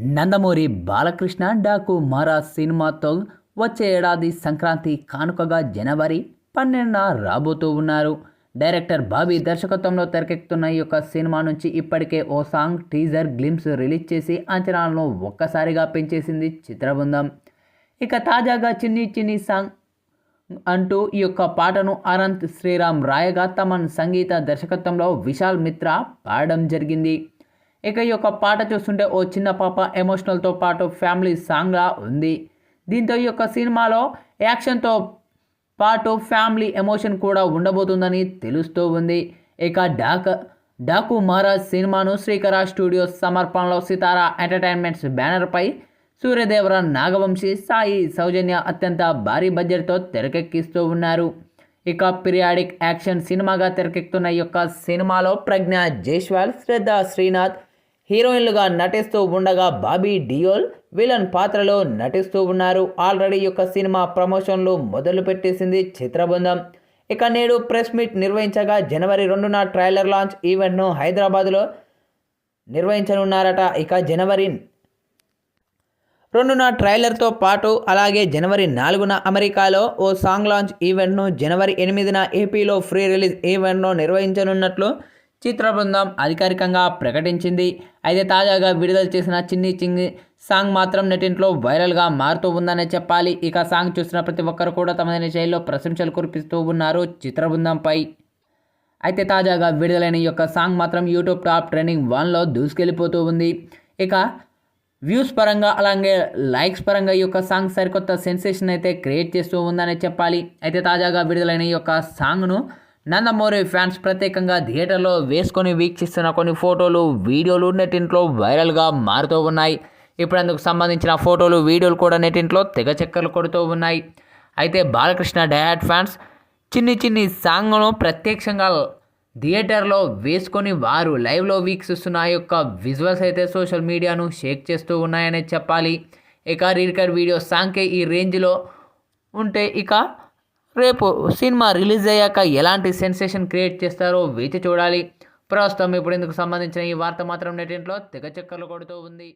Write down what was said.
నందమూరి బాలకృష్ణ డాకు మారా సినిమాతో వచ్చే ఏడాది సంక్రాంతి కానుకగా జనవరి పన్నెండున రాబోతూ ఉన్నారు. డైరెక్టర్ బాబీ దర్శకత్వంలో తెరకెక్కుతున్న ఈ యొక్క సినిమా నుంచి ఇప్పటికే ఓ సాంగ్ టీజర్ గ్లిమ్స్ రిలీజ్ చేసి అంచనాలను ఒక్కసారిగా పెంచేసింది చిత్రబృందం. ఇక తాజాగా చిన్ని చిన్ని సాంగ్ అంటూ ఈ యొక్క పాటను అనంత్ శ్రీరామ్ రాయగా తమన్ సంగీత దర్శకత్వంలో విశాల్ మిత్ర పాడడం జరిగింది. ఇక ఈ యొక్క పాట చూస్తుంటే ఓ చిన్న పాప ఎమోషనల్తో పాటు ఫ్యామిలీ సాంగ్లా ఉంది. దీంతో ఈ యొక్క సినిమాలో యాక్షన్తో పాటు ఫ్యామిలీ ఎమోషన్ కూడా ఉండబోతుందని తెలుస్తూ ఉంది. ఇక డాక డాకు మహారాజ్ సినిమాను శ్రీకర స్టూడియోస్ సమర్పణలో సితారా ఎంటర్టైన్మెంట్స్ బ్యానర్పై సూర్యదేవర నాగవంశీ సాయి సౌజన్య అత్యంత భారీ బడ్జెట్తో తెరకెక్కిస్తూ ఉన్నారు. ఇక పిరియాడిక్ యాక్షన్ సినిమాగా తెరకెక్కుతున్న ఈ యొక్క సినిమాలో ప్రజ్ఞ జైస్వాల్ శ్రద్ధ శ్రీనాథ్ హీరోయిన్లుగా నటిస్తూ ఉండగా బాబీ డియోల్ విలన్ పాత్రలో నటిస్తూ ఉన్నారు. ఆల్రెడీ యొక్క సినిమా ప్రమోషన్లు మొదలు పెట్టేసింది చిత్రబృందం. ఇక నేడు ప్రెస్ మీట్ నిర్వహించగా జనవరి రెండున ట్రైలర్ లాంచ్ ఈవెంట్ను హైదరాబాద్లో నిర్వహించనున్నారట. ఇక జనవరి రెండున ట్రైలర్తో పాటు అలాగే జనవరి నాలుగున అమెరికాలో ఓ సాంగ్ లాంచ్ ఈవెంట్ను జనవరి ఎనిమిదిన ఏపీలో ఫ్రీ రిలీజ్ ఈవెంట్ను నిర్వహించనున్నట్లు చిత్ర బృందం అధికారికంగా ప్రకటించింది. అయితే తాజాగా విడుదల చేసిన చిన్ని చింగి సాంగ్ మాత్రం నెటింట్లో వైరల్గా మారుతూ ఉందనే చెప్పాలి. ఇక సాంగ్ చూసిన ప్రతి ఒక్కరు కూడా తమదైన శైలిలో ప్రశంసలు కురిపిస్తూ ఉన్నారు చిత్ర బృందంపై అయితే తాజాగా విడుదలైన ఈ యొక్క సాంగ్ మాత్రం యూట్యూబ్ టాప్ ట్రెండింగ్ వన్లో దూసుకెళ్ళిపోతూ ఉంది. ఇక వ్యూస్ పరంగా అలాగే లైక్స్ పరంగా ఈ యొక్క సాంగ్ సరికొత్త సెన్సేషన్ అయితే క్రియేట్ చేస్తూ ఉందనే చెప్పాలి. అయితే తాజాగా విడుదలైన ఈ యొక్క సాంగ్ను నందమూరి ఫ్యాన్స్ ప్రత్యేకంగా థియేటర్లో వేసుకొని వీక్షిస్తున్న కొన్ని ఫోటోలు వీడియోలు నెట్టింట్లో వైరల్గా మారుతూ ఉన్నాయి. ఇప్పుడు అందుకు సంబంధించిన ఫోటోలు వీడియోలు కూడా నెట్టింట్లో తెగ చక్కర్లు కొడుతూ ఉన్నాయి. అయితే బాలకృష్ణ డయాడ్ ఫ్యాన్స్ చిన్ని చిన్ని సాంగ్ను ప్రత్యక్షంగా థియేటర్లో వేసుకొని వారు లైవ్లో వీక్షిస్తున్న ఆ యొక్క విజువల్స్ అయితే సోషల్ మీడియాను షేక్ చేస్తూ ఉన్నాయనే చెప్పాలి. ఇక రీడ్కర్ వీడియో సాంగ్కే ఈ రేంజ్లో ఉంటే ఇక రేపు సినిమా రిలీజ్ అయ్యాక ఎలాంటి సెన్సేషన్ క్రియేట్ చేస్తారో వేచి చూడాలి. ప్రస్తుతం ఇప్పుడు ఇందుకు సంబంధించిన ఈ వార్త మాత్రం నెటింట్లో తెగ చక్కర్లు కొడుతూ ఉంది.